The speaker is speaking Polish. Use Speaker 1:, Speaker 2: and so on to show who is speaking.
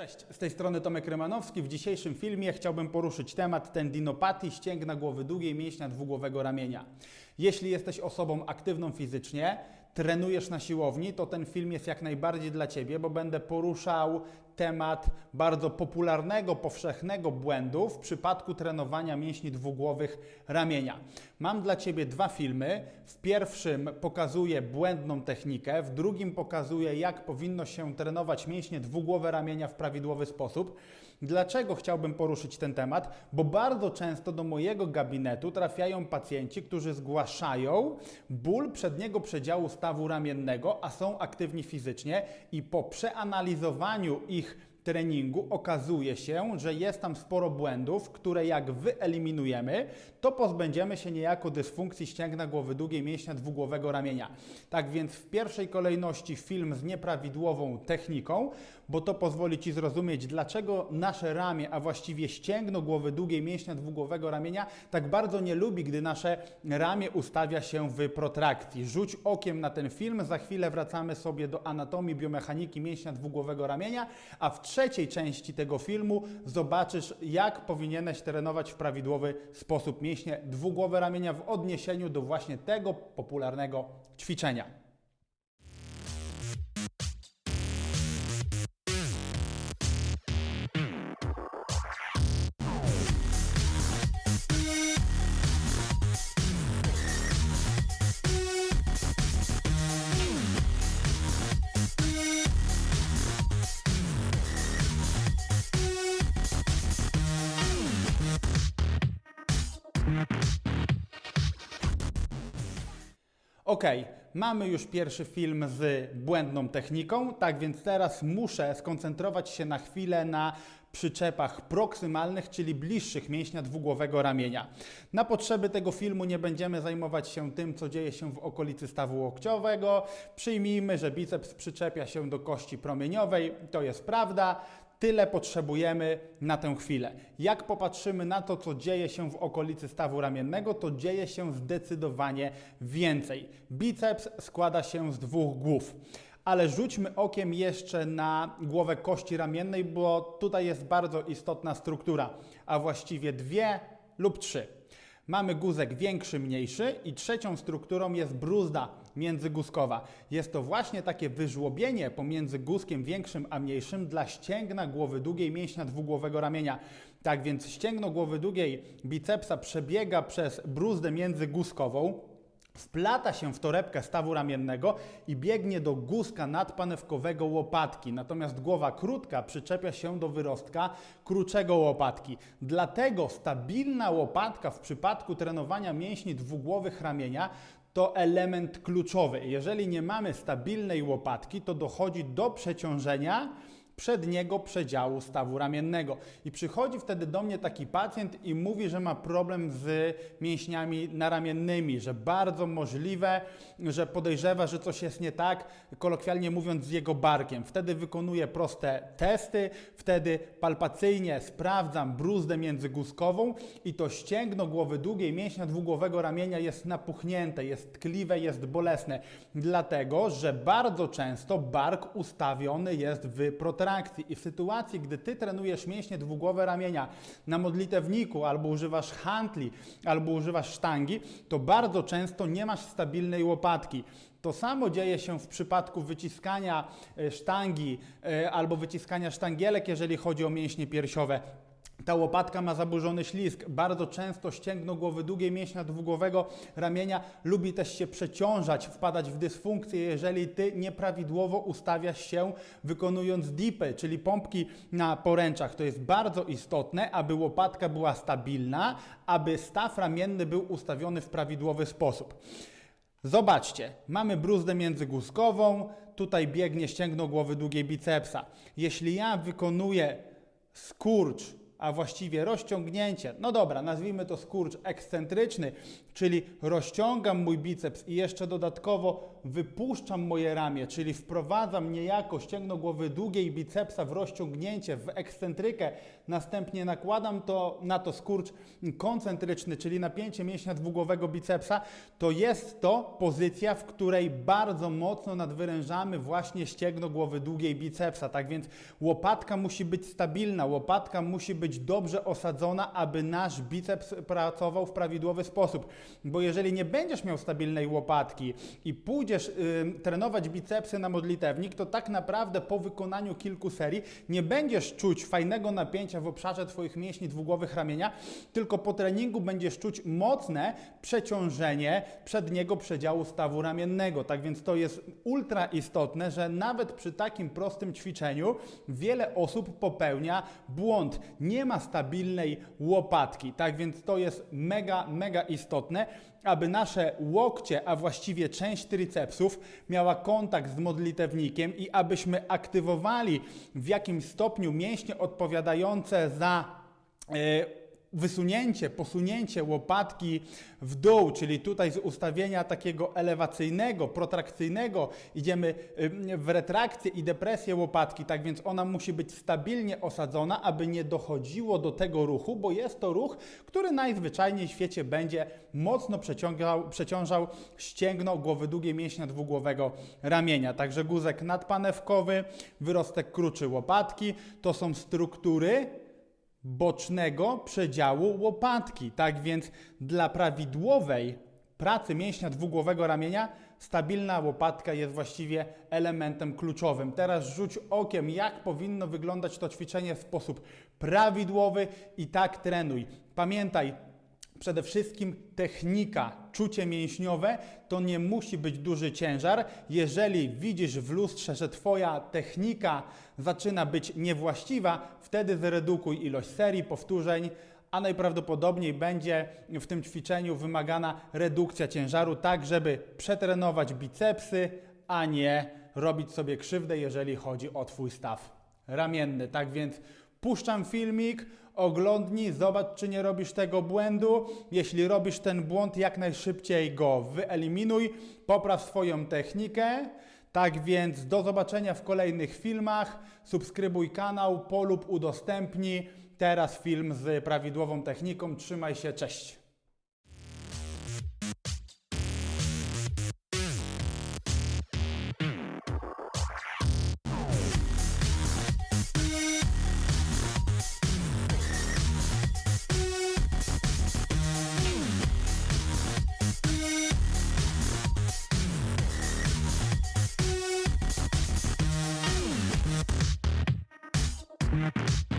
Speaker 1: Cześć, z tej strony Tomek Rymanowski. W dzisiejszym filmie chciałbym poruszyć temat tendinopatii ścięgna głowy długiej mięśnia dwugłowego ramienia. Jeśli jesteś osobą aktywną fizycznie, trenujesz na siłowni, to ten film jest jak najbardziej dla Ciebie, bo będę poruszał temat bardzo popularnego, powszechnego błędu w przypadku trenowania mięśni dwugłowych ramienia. Mam dla Ciebie dwa filmy. W pierwszym pokazuję błędną technikę, w drugim pokazuję, jak powinno się trenować mięśnie dwugłowe ramienia w prawidłowy sposób. Dlaczego chciałbym poruszyć ten temat? Bo bardzo często do mojego gabinetu trafiają pacjenci, którzy zgłaszają ból przedniego przedziału stawu ramiennego, a są aktywni fizycznie i po przeanalizowaniu ich treningu okazuje się, że jest tam sporo błędów, które jak wyeliminujemy, to pozbędziemy się niejako dysfunkcji ścięgna głowy długiej mięśnia dwugłowego ramienia. Tak więc w pierwszej kolejności film z nieprawidłową techniką, bo to pozwoli Ci zrozumieć, dlaczego nasze ramię, a właściwie ścięgno głowy długiej mięśnia dwugłowego ramienia tak bardzo nie lubi, gdy nasze ramię ustawia się w protrakcji. Rzuć okiem na ten film, za chwilę wracamy sobie do anatomii, biomechaniki mięśnia dwugłowego ramienia, a w trzeciej części tego filmu zobaczysz, jak powinieneś trenować w prawidłowy sposób mięśnie dwugłowe ramienia w odniesieniu do właśnie tego popularnego ćwiczenia. Ok, mamy już pierwszy film z błędną techniką, tak więc teraz muszę skoncentrować się na chwilę na przyczepach proksymalnych, czyli bliższych mięśnia dwugłowego ramienia. Na potrzeby tego filmu nie będziemy zajmować się tym, co dzieje się w okolicy stawu łokciowego. Przyjmijmy, że biceps przyczepia się do kości promieniowej, to jest prawda. Tyle potrzebujemy na tę chwilę. Jak popatrzymy na to, co dzieje się w okolicy stawu ramiennego, to dzieje się zdecydowanie więcej. Biceps składa się z dwóch głów. Ale rzućmy okiem jeszcze na głowę kości ramiennej, bo tutaj jest bardzo istotna struktura, a właściwie dwie lub trzy. Mamy guzek większy, mniejszy i trzecią strukturą jest bruzda międzyguzkowa. Jest to właśnie takie wyżłobienie pomiędzy guzkiem większym a mniejszym dla ścięgna głowy długiej mięśnia dwugłowego ramienia. Tak więc ścięgno głowy długiej bicepsa przebiega przez bruzdę międzyguzkową, wplata się w torebkę stawu ramiennego i biegnie do guzka nadpanewkowego łopatki. Natomiast głowa krótka przyczepia się do wyrostka krótszego łopatki. Dlatego stabilna łopatka w przypadku trenowania mięśni dwugłowych ramienia to element kluczowy. Jeżeli nie mamy stabilnej łopatki, to dochodzi do przeciążenia przedniego przedziału stawu ramiennego. I przychodzi wtedy do mnie taki pacjent i mówi, że ma problem z mięśniami naramiennymi, że bardzo możliwe, że podejrzewa, że coś jest nie tak, kolokwialnie mówiąc, z jego barkiem. Wtedy wykonuję proste testy, wtedy palpacyjnie sprawdzam bruzdę międzyguzkową i to ścięgno głowy długiej mięśnia dwugłowego ramienia jest napuchnięte, jest tkliwe, jest bolesne. Dlatego, że bardzo często bark ustawiony jest w protrakcji i w sytuacji, gdy ty trenujesz mięśnie dwugłowe ramienia na modlitewniku, albo używasz hantli, albo używasz sztangi, to bardzo często nie masz stabilnej łopatki. To samo dzieje się w przypadku wyciskania e, sztangi e, albo wyciskania sztangielek, jeżeli chodzi o mięśnie piersiowe. Ta łopatka ma zaburzony ślizg. Bardzo często ścięgno głowy długiej mięśnia dwugłowego ramienia lubi też się przeciążać, wpadać w dysfunkcję, jeżeli ty nieprawidłowo ustawiasz się wykonując dipy, czyli pompki na poręczach. To jest bardzo istotne, aby łopatka była stabilna, aby staw ramienny był ustawiony w prawidłowy sposób. Zobaczcie, mamy bruzdę międzyguzkową, tutaj biegnie ścięgno głowy długiej bicepsa. Jeśli ja wykonuję skurcz a właściwie rozciągnięcie, no dobra, nazwijmy to skurcz ekscentryczny, czyli rozciągam mój biceps i jeszcze dodatkowo wypuszczam moje ramię, czyli wprowadzam niejako ścięgno głowy długiej bicepsa w rozciągnięcie, w ekscentrykę, następnie nakładam to na to skurcz koncentryczny, czyli napięcie mięśnia dwugłowego bicepsa, to jest to pozycja, w której bardzo mocno nadwyrężamy właśnie ścięgno głowy długiej bicepsa. Tak więc łopatka musi być stabilna, łopatka musi być dobrze osadzona, aby nasz biceps pracował w prawidłowy sposób. Bo jeżeli nie będziesz miał stabilnej łopatki i pójdziesz trenować bicepsy na modlitewnik, to tak naprawdę po wykonaniu kilku serii nie będziesz czuć fajnego napięcia w obszarze Twoich mięśni dwugłowych ramienia, tylko po treningu będziesz czuć mocne przeciążenie przedniego przedziału stawu ramiennego. Tak więc to jest ultra istotne, że nawet przy takim prostym ćwiczeniu wiele osób popełnia błąd. Nie ma stabilnej łopatki. Tak więc to jest mega, mega istotne, aby nasze łokcie, a właściwie część tricepsów miała kontakt z modlitewnikiem i abyśmy aktywowali w jakimś stopniu mięśnie odpowiadające za e, wysunięcie, posunięcie łopatki w dół, czyli tutaj z ustawienia takiego elewacyjnego, protrakcyjnego idziemy w retrakcję i depresję łopatki, tak więc ona musi być stabilnie osadzona, aby nie dochodziło do tego ruchu, bo jest to ruch, który najzwyczajniej w świecie będzie mocno przeciągał, przeciążał ścięgno głowy długie mięśnia dwugłowego ramienia. Także guzek nadpanewkowy, wyrostek kruczy łopatki, to są struktury, bocznego przedziału łopatki. Tak więc dla prawidłowej pracy mięśnia dwugłowego ramienia stabilna łopatka jest właściwie elementem kluczowym. Teraz rzuć okiem, jak powinno wyglądać to ćwiczenie w sposób prawidłowy i tak trenuj. Pamiętaj, Przede wszystkim technika, czucie mięśniowe to nie musi być duży ciężar. Jeżeli widzisz w lustrze, że Twoja technika zaczyna być niewłaściwa, wtedy zredukuj ilość serii, powtórzeń, a najprawdopodobniej będzie w tym ćwiczeniu wymagana redukcja ciężaru, tak żeby przetrenować bicepsy, a nie robić sobie krzywdę, jeżeli chodzi o Twój staw ramienny. Tak więc puszczam filmik, oglądnij, zobacz, czy nie robisz tego błędu. Jeśli robisz ten błąd, jak najszybciej go wyeliminuj, popraw swoją technikę. Tak więc do zobaczenia w kolejnych filmach. Subskrybuj kanał, polub, udostępnij. Teraz film z prawidłową techniką. Trzymaj się, cześć.
Speaker 2: happy.